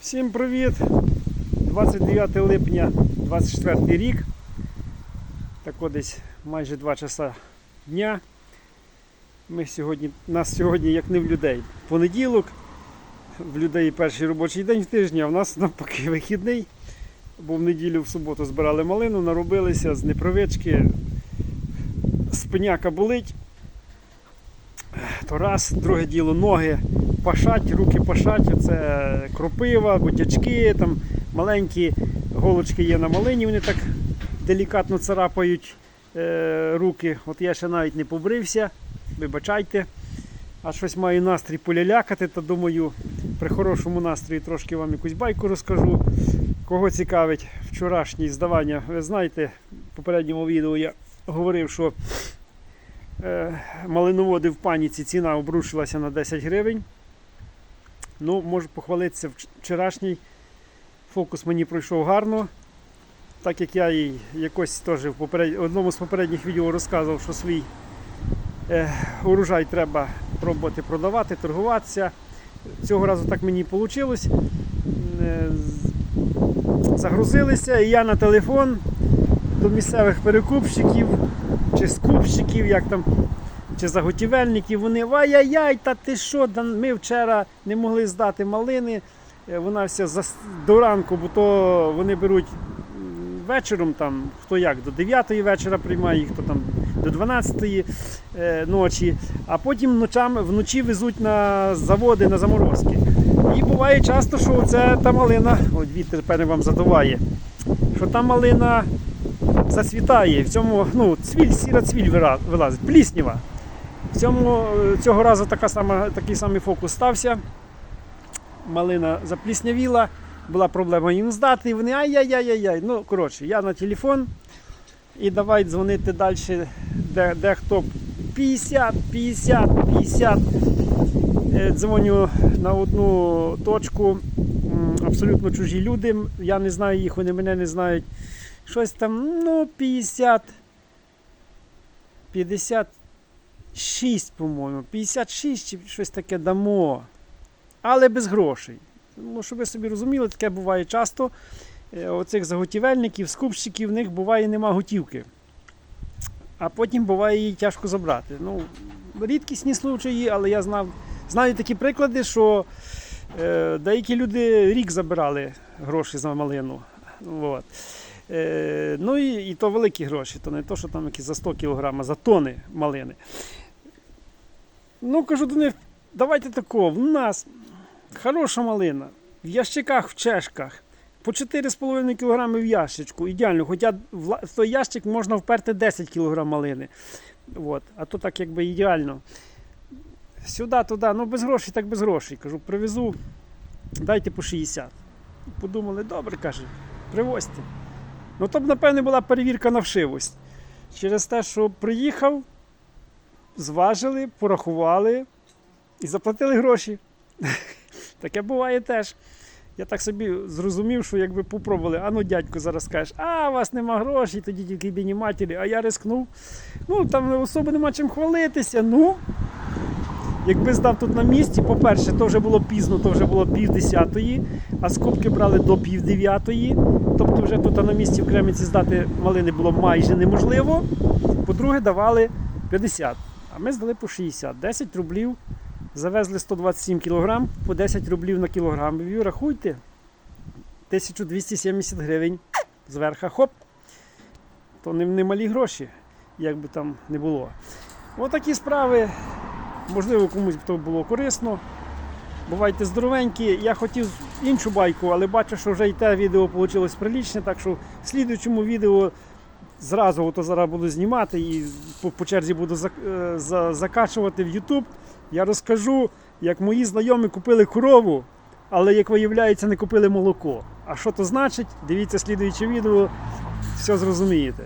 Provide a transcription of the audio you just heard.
Всім привіт! 29 липня 24 рік. Так от десь майже 2 часа дня. Ми сьогодні, нас сьогодні як не в людей. Понеділок, в людей перший робочий день в тижні, а в нас навпаки вихідний. Бо в неділю в суботу збирали малину, наробилися з непривички. Спиняка болить. То раз, друге діло ноги пашать, руки пашать, це кропива, будячки, там маленькі голочки є на малині, вони так делікатно царапають е, руки. От я ще навіть не побрився, вибачайте. А щось маю настрій полялякати, то думаю, при хорошому настрої трошки вам якусь байку розкажу. Кого цікавить вчорашнє здавання, ви знаєте, в попередньому відео я говорив, що малиноводи в паніці ціна обрушилася на 10 гривень. Ну, можу похвалитися, вчорашній фокус мені пройшов гарно. Так як я і якось теж в поперед... одному з попередніх відео розказував, що свій е, урожай треба пробувати продавати, торгуватися. Цього разу так мені вийшло. Загрузилися і я на телефон до місцевих перекупщиків чи скупщиків, як там чи заготівельників, вони ай-яй-яй, та ти що, ми вчора не могли здати малини. Е, Вона вся зас... до ранку, бо то вони беруть вечором, там, хто як, до 9 вечора приймає їх, хто там до 12 е, ночі, а потім ночами, вночі везуть на заводи, на заморозки. І буває часто, що це та малина, от вітер певне вам задуває, що та малина зацвітає, в цьому ну, цвіль, сіра цвіль вилазить, плісніва. В цьому, е, цього разу така сама, такий самий фокус стався. Малина запліснявіла, була проблема їм здати, і вони ай-яй-яй-яй. Ну, коротше, я на телефон і давай дзвонити далі, де, де хто 50, 50, 50. Е, Дзвоню на одну точку, абсолютно чужі люди. Я не знаю їх, вони мене не знають. Щось там, ну, 50, 56, по-моєму, 56 чи щось таке дамо. Але без грошей. Ну, щоб ви собі розуміли, таке буває часто. Е, Оцих заготівельників, скупщиків, в них буває нема готівки. А потім буває її тяжко забрати. Ну, рідкісні случаї, але я знав, знаю такі приклади, що е, деякі люди рік забирали гроші за малину. От. Е, ну і, і то великі гроші, то не то, що там якісь за 100 кг, а за тони малини. Ну, кажу до них, давайте такого, в нас хороша малина, в ящиках, в чешках, по 4,5 кг в ящичку, ідеально, хоча в той ящик можна вперти 10 кг малини. От. А то так якби ідеально. Сюди, туди, ну без грошей, так без грошей. Кажу, привезу, дайте по 60. Подумали, добре, каже, привозьте. Ну то б, напевне, була перевірка на вшивость. Через те, що приїхав, зважили, порахували і заплатили гроші. Таке буває теж. Я так собі зрозумів, що якби попробували, а ну дядько зараз скажеш, а у вас нема грошей, тоді тільки бідні матері, а я рискнув. Ну, там особо нема чим хвалитися. Ну, якби здав тут на місці, по-перше, то вже було пізно, то вже було пів десятої, а скупки брали до пів дев'ятої. Тобто вже тут на місці в Кремінці здати малини було майже неможливо. По-друге, давали 50, а ми здали по 60. 10 рублів. Завезли 127 кг, по 10 рублів на кілограм. Ви рахуйте. 1270 гривень зверха, хоп. То не, не малі гроші, як би там не було. Отакі справи. Можливо, комусь б то було корисно. Бувайте здоровенькі. Я хотів іншу байку, але бачу, що вже і те відео вийшло прилічне, так що в слідуючому відео зразу ото зараз буду знімати і по, по черзі буду зак- е, за- закачувати в YouTube. Я розкажу, як мої знайомі купили корову, але, як виявляється, не купили молоко. А що то значить? Дивіться слідуюче відео, все зрозумієте.